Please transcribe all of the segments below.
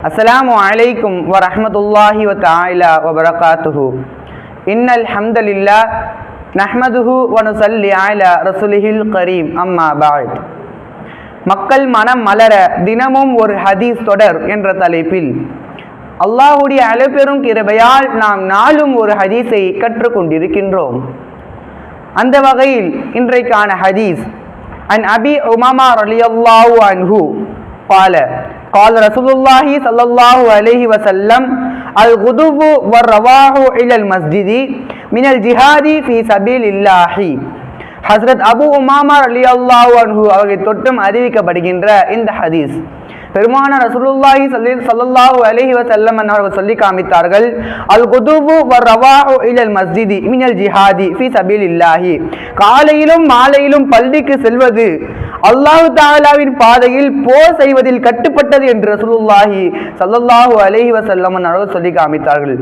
அஸ்லாம் வலைக்கும் வரமத்துல்லாஹி வத்தாயிலா வபரகாத்துஹு. இன்னல் ஹம்தலில்லா நஹ்மதுஹு வனுசல்லி ஆயிலா ரசுலிஹில் கரீம். அம்மா பாயத் மக்கள் மனம் மலர தினமும் ஒரு ஹதீஸ் தொடர் என்ற தலைப்பில் அல்லாஹுடைய அலைபெரும் கிருபையால் நாம் நாளும் ஒரு ஹதீஸை கற்றுக்கொண்டிருக்கின்றோம். அந்த வகையில் இன்றைக்கான ஹதீஸ் அன் அபி உமாமா ரலியல்லாஹு அன்ஹு قال قال رسول الله صلى الله عليه وسلم الغدو والرواح إلى المسجد من الجهاد في سبيل الله ஹஸ்ரத் அபு உமாமா அலி அல்லாஹ் அன்ஹு அவர்கள் தொட்டும் அறிவிக்கப்படுகின்ற இந்த ஹதீஸ் பெருமான ரசூலுல்லாஹி சல்லி ஸல்லல்லாஹு அலைஹி வஸல்லம் அவர்கள் சொல்லி காமித்தார்கள் அல் குதுவு வ ரவாஹு இலல் மஸ்ஜிதி மினல் ஜிஹாதி ஃபி சபீலில்லாஹி காலையிலும் மாலையிலும் பள்ளிக்கு செல்வது அல்லாஹு தாலாவின் பாதையில் போர் செய்வதில் கட்டுப்பட்டது என்று ரசூலுல்லாஹி ஸல்லல்லாஹு அலஹி வஸல்லம் அவர்கள் சொல்லி காமித்தார்கள்.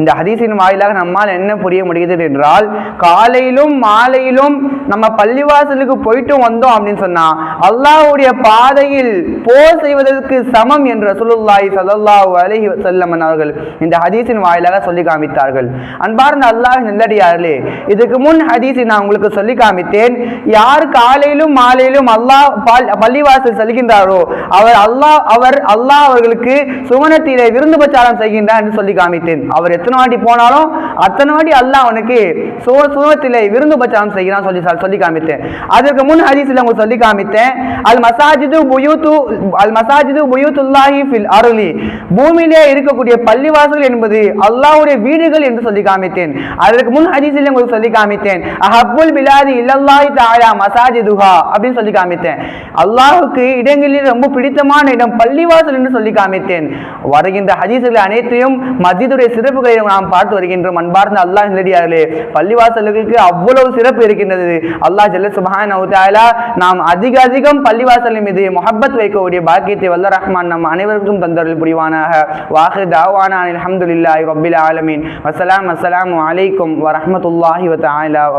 இந்த ஹதீஸின் வாயிலாக நம்மால் என்ன புரிய முடியுது என்றால் காலையிலும் மாலையிலும் நம்ம பள்ளிவாசலுக்கு போயிட்டு வந்தோம் அப்படின்னு சொன்னா அல்லாஹ்வுடைய பாதையில் போர் செய்வதற்கு சமம் என்று ரசூலுல்லாஹி ஸல்லல்லாஹு அலஹி வசல்லமன் அவர்கள் இந்த ஹதீஸின் வாயிலாக சொல்லி காமித்தார்கள். அன்பார்ந்த அல்லாஹ் நல்லடியார்களே இதுக்கு முன் ஹதீஸை நான் உங்களுக்கு சொல்லி காமித்தேன். யார் காலையிலும் மாலையிலும் அல்லாஹ் அல்லாஹ் பள்ளிவாசல் செல்கின்றாரோ அவர் அல்லாஹ் அவர் அல்லாஹ் அவர்களுக்கு சுவனத்திலே விருந்து பிரச்சாரம் செய்கின்றார் என்று சொல்லி காமித்தேன். அவர் எத்தனை வாட்டி போனாலும் அத்தனை வாட்டி அல்லாஹ் அவனுக்கு சுவ சுவனத்திலே விருந்து பச்சாரம் செய்கிறான் சொல்லி சொல்லி காமித்தேன். அதற்கு முன் ஹதீஸில் உங்களுக்கு சொல்லி காமித்தேன். அல் மசாஜிது புயூத்து அல் மசாஜிது புயூத்துல்லாஹி ஃபில் அருளி. பூமியிலே இருக்கக்கூடிய பள்ளிவாசல் என்பது அல்லாஹுடைய வீடுகள் என்று சொல்லி காமித்தேன். அதற்கு முன் ஹதீஸில் உங்களுக்கு சொல்லி காமித்தேன். அஹப்புல் பிலாதி இல்லல்லாஹி தாயா மசாஜிதுஹா அப்படின்னு சொல்லி காமித்தேன். அல்லாஹுக்கு இடங்களில் ரொம்ப பிடித்தமான இடம் பள்ளிவாசல் என்று சொல்லி காமித்தேன். வருகின்ற ஹரிசுகள் அனைத்தையும் மஸ்ஜிதுடைய சிறப்புகளை நாம் பார்த்து வருகின்றோம் அன்பார்ந்த அல்லாஹ் நிலடியார்களே பள்ளிவாசல்களுக்கு அவ்வளவு சிறப்பு இருக்கின்றது. அல்லாஹ் ஜல்ல சுபஹானஹு தஆலா நாம் அதிக அதிகம் பள்ளிவாசல் மீது மொஹப்பத் வைக்கக்கூடிய பாக்கியத்தை வல்ல ரஹ்மான் நம் அனைவருக்கும் தந்தருள் புரிவானாக. வாஹு தாவானா அல்ஹம்துலில்லாஹி ரப்பில் ஆலமீன். வஸ்ஸலாம் அஸ்ஸலாமு அலைக்கும் வரஹ்மத்துல்லாஹி வ தஆலா வ